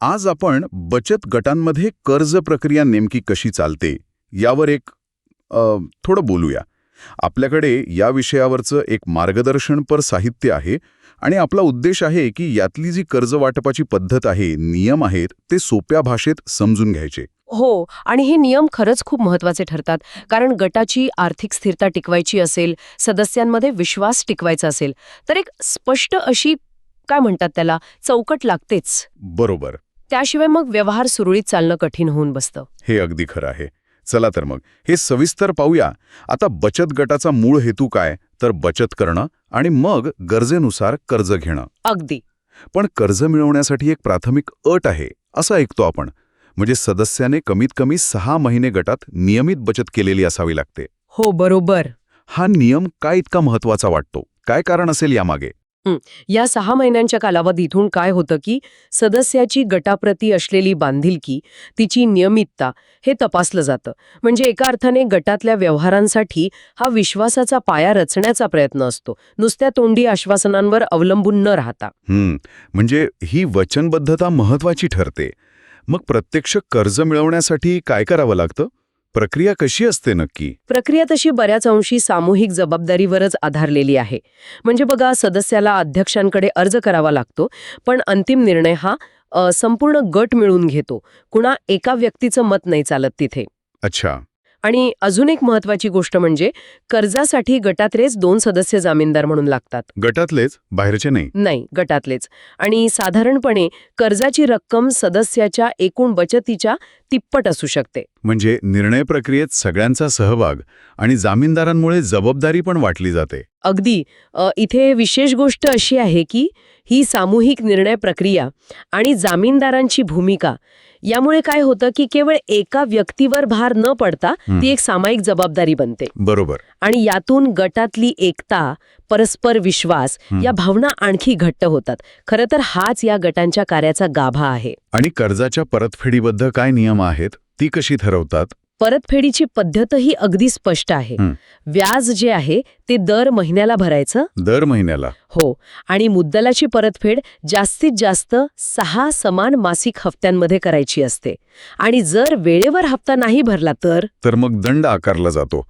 आज आपण बचत गटांमध्ये कर्ज प्रक्रिया नेमकी कशी चालते यावर एक अ, थोडं बोलूया. आपल्याकडे या विषयावरचं एक मार्गदर्शनपर साहित्य आहे आणि आपला उद्देश आहे की यातली जी कर्ज वाटपाची पद्धत आहे नियम आहेत ते सोप्या भाषेत समजून घ्यायचे. हो आणि हे नियम खरंच खूप महत्त्वाचे ठरतात. कारण गटाची आर्थिक स्थिरता टिकवायची असेल सदस्यांमध्ये विश्वास टिकवायचा असेल तर एक स्पष्ट अशी काय म्हणतात त्याला चौकट लागतेच. बरोबर. त्याशिवाय मग व्यवहार सुरळीत चालणं कठीण होऊन बसतं. हे अगदी खरं आहे. चला तर मग हे सविस्तर पाहूया. आता बचत गटाचा मूळ हेतू काय? तर बचत करणं आणि मग गरजेनुसार कर्ज घेणं. अगदी. पण कर्ज मिळवण्यासाठी एक प्राथमिक अट आहे असं ऐकतो आपण. म्हणजे सदस्याने कमीत कमी सहा महिने गटात नियमित बचत केलेली असावी लागते. हो बरोबर. हा नियम काय इतका महत्त्वाचा वाटतो? काय कारण असेल यामागे? या सहा महिन्यांच्या कालावधीतून काय होतं की सदस्याची गटाप्रती असलेली बांधिलकी तिची नियमितता हे तपासलं जातं. म्हणजे एका अर्थाने गटातल्या व्यवहारांसाठी हा विश्वासाचा पाया रचण्याचा प्रयत्न असतो. नुसत्या तोंडी आश्वासनांवर अवलंबून न राहता. म्हणजे ही वचनबद्धता महत्वाची ठरते. मग प्रत्यक्ष कर्ज मिळवण्यासाठी काय करावं लागतं? प्रक्रिया कशी असते नक्की? प्रक्रिया तशी बऱ्याच अंशी सामूहिक जबाबदारीवरच आधारलेली आहे. म्हणजे बघा सदस्याला अध्यक्षांकडे अर्ज करावा लागतो पण अंतिम निर्णय हा अ, संपूर्ण गट मिळून घेतो. कुणा एका व्यक्तीचं मत नाही चालत तिथे. अच्छा. आणि अजून एक महत्वाची गोष्ट म्हणजे कर्जासाठी गटातलेच दोन सदस्य जामीनदार म्हणून लागतात. गटातलेच? बाहेरचे नाही? नाही गटातलेच. आणि साधारणपणे कर्जाची रक्कम सदस्याच्या एकूण बचतीच्या तिप्पट असू शकते. म्हणजे निर्णय प्रक्रियेत सगळ्यांचा सहभाग आणि जामीनदारांमुळे जबाबदारी पण वाटली जाते. अगदी. इथे विशेष गोष्ट अशी आहे की ही सामूहिक निर्णय प्रक्रिया आणि जामीनदारांची भूमिका यामुळे काय होतं की केवळ एका व्यक्तीवर भार न पडता. ती एक सामायिक जबाबदारी बनते. बरोबर. आणि यातून गटातली एकता परस्पर विश्वास. या भावना आणखी घट्ट होतात. खरं तर हाच या गटांच्या कार्याचा गाभा आहे. आणि कर्जाच्या परतफेडीबद्ध काय नियम आहेत? ती कशी ठरवतात? परतफेडीची पद्धतही अगदी स्पष्ट आहे. व्याज जे आहे ते दर महिन्याला भरायचं? दर महिन्याला. हो. आणि मुद्दलाची परतफेड जास्तीत जास्त सहा समान मासिक हप्त्यांमध्ये करायची असते. आणि जर वेळेवर हप्ता नाही भरला तर? तर मग दंड आकारला जातो.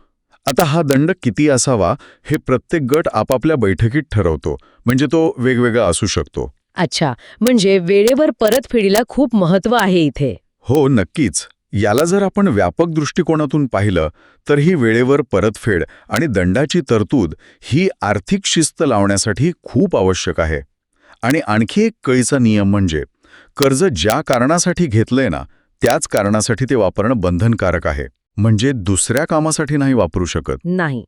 आता हा दंड किती असावा हे प्रत्येक गट आपापल्या बैठकीत ठरवतो. म्हणजे तो वेगवेगळा असू शकतो. अच्छा. म्हणजे वेळेवर परतफेडीला खूप महत्त्व आहे इथे. हो नक्कीच. याला जर आपण व्यापक दृष्टिकोनातून पाहिलं तर ही वेळेवर परतफेड आणि दंडाची तरतूद ही आर्थिक शिस्त लावण्यासाठी खूप आवश्यक आहे. आणि आणखी एक कळीचा नियम म्हणजे कर्ज ज्या कारणासाठी घेतलंय ना त्याच कारणासाठी ते वापरणं बंधनकारक आहे. म्हणजे दुसऱ्या कामासाठी नाही वापरू शकत. नाही.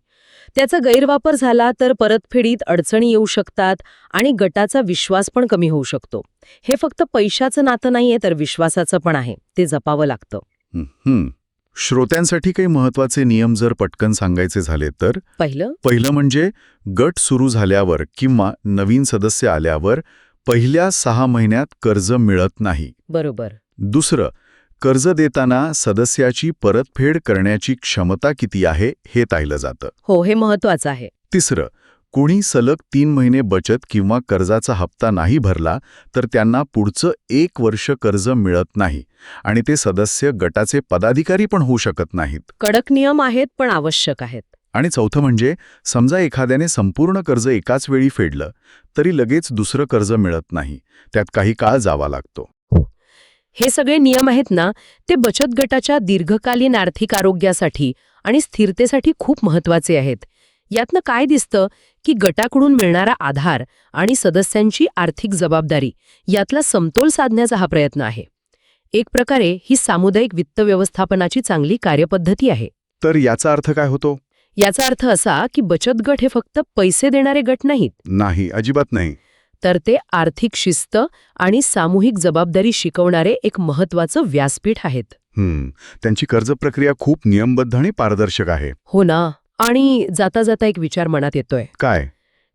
त्याचा गैरवापर झाला तर परतफेडीत अडचणी येऊ शकतात आणि गटाचा विश्वास पण कमी होऊ शकतो. हे फक्त पैशाचं नातं नाहीये तर विश्वासाचं पण आहे. ते जपावं लागतं. श्रोत्यांसाठी काही महत्त्वाचे नियम जर पटकन सांगायचे झाले तर? पहिलं? पहिलं म्हणजे गट सुरू झाल्यावर किंवा नवीन सदस्य आल्यावर पहिल्या सहा महिन्यात कर्ज मिळत नाही. बरोबर. दुसरं कर्ज देताना सदस्याची परतफेड करण्याची क्षमता किती आहे हे पाहिलं जातं. हो हे महत्वाचं आहे. तिसरं कुणी सलग तीन महिने बचत किंवा कर्जाचा हप्ता नाही भरला तर त्यांना पुढचं एक वर्ष कर्ज मिळत नाही आणि ते सदस्य गटाचे पदाधिकारी पण होऊ शकत नाहीत. कडक नियम आहेत पण आवश्यक आहेत. आणि चौथं म्हणजे समजा एखाद्याने संपूर्ण कर्ज एकाच वेळी फेडलं तरी लगेच दुसरं कर्ज मिळत नाही. त्यात काही काळ जावा लागतो. हे सगळे नियम आहेत ना ते बचत गटाच्या दीर्घकालीन आर्थिक आरोग्यासाठी आणि स्थिरतेसाठी खूप महत्त्वाचे आहेत. यातनं काय दिसतं? की गटाकडून मिळणारा आधार आणि सदस्यांची आर्थिक जबाबदारी यातला समतोल साधण्याचा हा प्रयत्न आहे. एक प्रकारे ही सामुदायिक वित्त व्यवस्थापनाची चांगली कार्यपद्धती आहे. तर याचा अर्थ काय होतो? याचा अर्थ असा की बचत गट हे फक्त पैसे देणारे गट नाहीत. नाही अजिबात नाही. तर ते आर्थिक शिस्त आणि सामूहिक जबाबदारी शिकवणारे एक महत्वाचं व्यासपीठ आहेत. त्यांची कर्ज प्रक्रिया खूप नियमबद्ध आणि पारदर्शक आहे. हो ना. आणि जाता जाता एक विचार मनात येतोय. काय?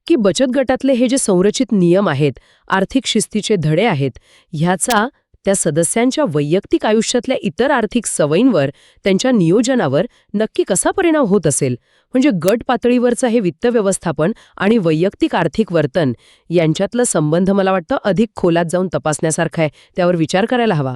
की बचत गटातले हे जे संरचित नियम आहेत आर्थिक शिस्तीचे धडे आहेत ह्याचा त्या सदस्यांच्या वैयक्तिक आयुष्यातल्या इतर आर्थिक सवयींवर त्यांच्या नियोजनावर नक्की कसा परिणाम होत असेल? म्हणजे गट पातळीवरचं हे वित्त व्यवस्थापन आणि वैयक्तिक आर्थिक वर्तन यांच्यातलं संबंध मला वाटतं अधिक खोलात जाऊन तपासण्यासारखं आहे. त्यावर विचार करायला हवा.